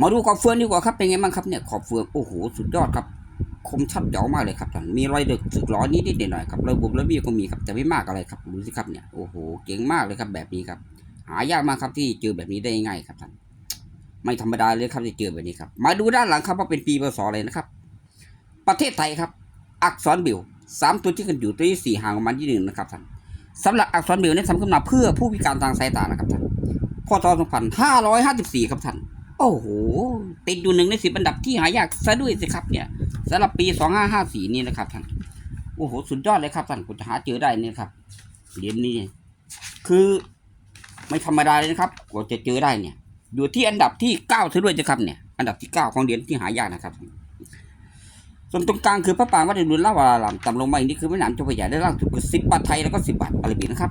มาดูขอบเฟืองดีกว่าครับเป็นไงบ้างครับเนี่ยขอบเฟืองโอ้โหสุดยอดครับคมชัดเจ๋วมากเลยครับท่านมีรอยเดือกสึกล้อนิดนิดหน่อยครับรอยบุบรอยบี้ก็มีครับแต่ไม่มากอะไรครับดูสิครับเนี่ยโอ้โหเก่งมากเลยครับแบบนี้ครับ หายากมากครับที่เจอแบบนี้ได้ง่ายครับท่านไม่ธรรมดาเลยครับที่เจอแบบนี้ครับ มาดูด้านหลังครับว่าเป็นปีพศอะไรนะครับ ประเทศไทยครับ อักษรบิวสามตัวที่กันอยู่ตัวที่สี่ห่างประมาณที่หนึ่งนะครับท่านสำหรับอักษรบิวเนี่ยทำขึ้นมาเพื่อผู้พิการทางสายตานะครับท่านพศ2554ครับท่าน โอ้โหติดอยู่หนึ่งในสิบอันดับที่หายากซะด้วยสิครับเนี่ยสำหรับปีสองห้าห้าสี่นี่นะครับท่านโอ้โหสุดยอดเลยครับท่านคุณจะหาเจอได้เนี่ยครับเหรียญนี้คือไม่ธรรมดาเลยนะครับกว่าจะเจอได้เนี่ย อยู่ที่อันดับที่เก้าซะด้วยสิครับเนี่ย อันดับที่เก้าของเหรียญที่หายากนะครับส่วนตรงกลางคือพระปรางวัดอรุณลาวารามต่ำลงมาอีกนี่คือแม่น้ำเจ้าพระยาได้ล่างสุดคือสิบบาทไทยแล้วก็สิบบาทอาราบินะครับ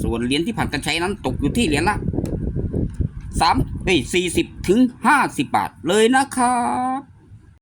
ส่วนเหรียญที่ผ่านการใช้นั้นตกอยู่ที่เหรียญละสามเอ้ยสี่สิบถึงห้าสิบบาทเลยนะครับ